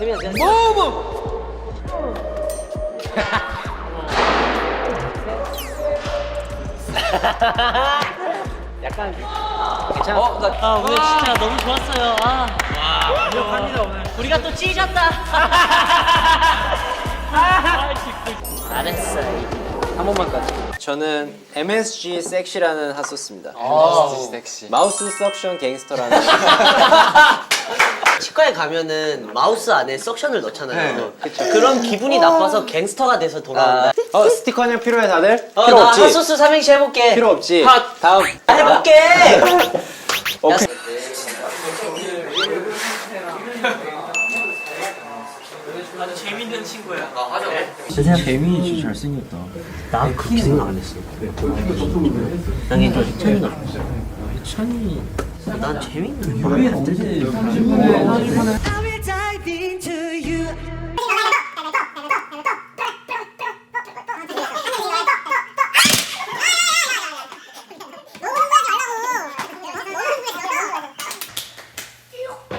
재민아 재민아 약간 괜찮아. 어, 나 아 오늘 진짜 너무 좋았어요. 아. 와. 완벽합니다 오늘. 우리가 또 찢었다. 잘했어. 한 번만 까지. 저는 MSG 섹시라는 핫소스입니다. 섹시. 마우스 석션 갱스터라는. 치과에 가면은 마우스 안에 석션을 넣잖아요. 네, 그런 기분이 나빠서 갱스터가 돼서 돌아온다. 어 스티커 한장 필요해 다들? 어, 필요 나 없지. 핫소스 삼행시 해볼게. 필요 없지. 핫. 다음. 아, 해볼게. 오케이. 아주 재밌는 친구야. 재민이 잘생겼다. 나 그렇게 생각 안 했어. 난 얘가 희찬이가 찬이. 난 재밌는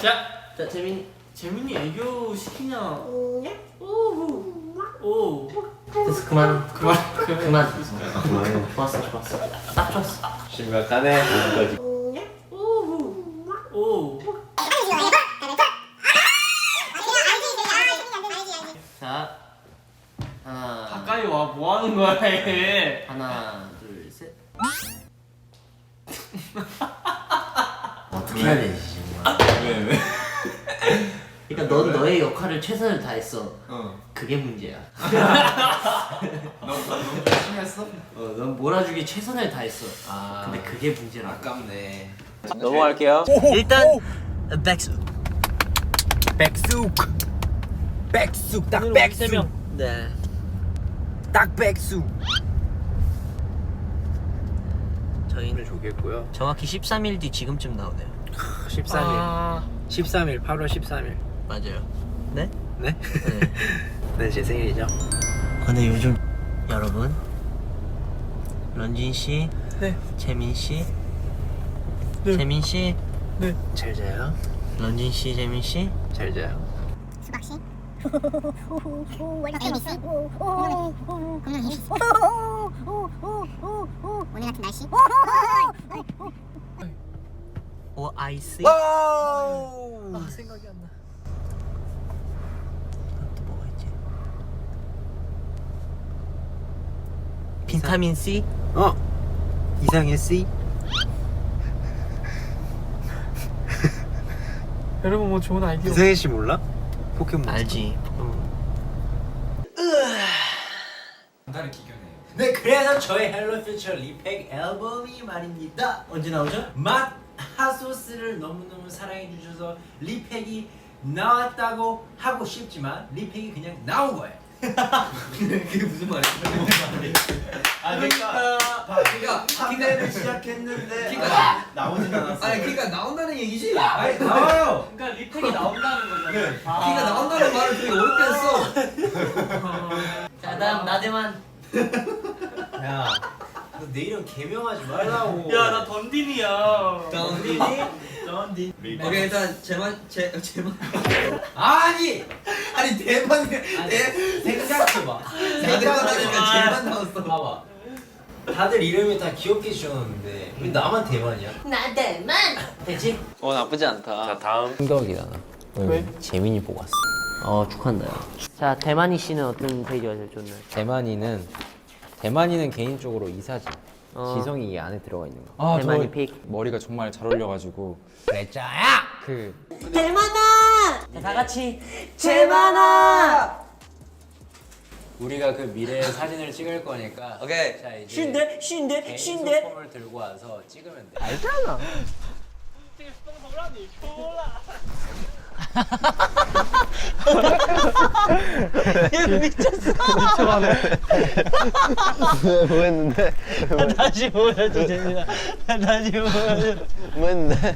자, 자 재민 재민이 애교 시키냐? 오. 오. 됐어 그만. 그만. 그만. 그만 좋았어 좋았어. 딱 좋았어. 심각하네. 오. 자 하나 가까이 하는 거야, 얘? 하나 둘 셋 어떻게 해야 되지 왜 왜? 그러니까 넌 너의 역할을 최선을 다했어 어. 그게 문제야 너무 너무 심했어? 어, 넌 몰아주기 최선을 다했어 아. 근데 그게 문제라 아깝네. 넘어갈게요. 일단 백수 백숙 백숙 딱 백숙 명. 네 딱 백숙 저희는 좋겠고요 정확히 13일 뒤 지금쯤 나오네요 13일 아. 13일 8월 13일 맞아요 네? 네? 네 네 제 생일이죠 근데 요즘 여러분 런쥔 씨, 네. 재민 씨, 네. 재민 씨, 잘 자요 런쥔 씨, 재민 씨. 잘 자요 수박 씨 ABC 공룡 ABC 오늘 같은 날씨 오 아이스. 와우 아, 생각이 안 나. 또 뭐가 있지? 비타민 C. 어 이상해 C 여러분 뭐 좋은 아이디어. 이상해 씨 몰라? 포켓몬 알지. 나를 기겨내요. 네 그래서 저의 헬로 퓨처 리팩 앨범이 말입니다 언제 나오죠? 맛 핫소스를 너무너무 사랑해 주셔서 리팩이 나왔다고 하고 싶지만 리팩이 그냥 나온 거예요 그게 무슨 말이야? 아 그러니까 그러니까 판매를 시작했는데 그러니까 나오진 않았어요 아니 그러니까 나온다는 얘기지. 아니 나와요 그러니까 리팩이 나온다는 거잖아. 아. 그러니까 나온다는 말을 되게 어렵게 했어. 자 다음 나대만. 야 너 내 이름 개명하지 말라고 야, 나 던딘이야. 던딘이? 던딘. 오케이 일단 제만 제 제만 아니 아니 대만 대 생각해봐 나대만하니까 제만 나왔어. 봐봐 다들 이름이 다 귀엽게 지어놨는데 왜 나만 대만이야? 나대만. 되지? 어 나쁘지 않다. 자 다음. 충격이다 왜? 재민이 보고 왔어 어 축하한다요. 자 대만이 씨는 어떤 페이지가 제일 좋나요? 대만이는 대만이는 개인적으로 이사지 어. 지성이 이 안에 들어가 있는 거. 아, 대만이 픽. 머리가 정말 잘 어울려가지고 그랬자야 그 자, 다 같이 재만아. 우리가 그 미래의 사진을 찍을 거니까 오케이. 자 이제 쉰데 쉰데 개인 쉰데. 소품을 들고 와서 찍으면 돼. 다시 보여줘 재민아. 다시 보여줘. 뭐 했는데?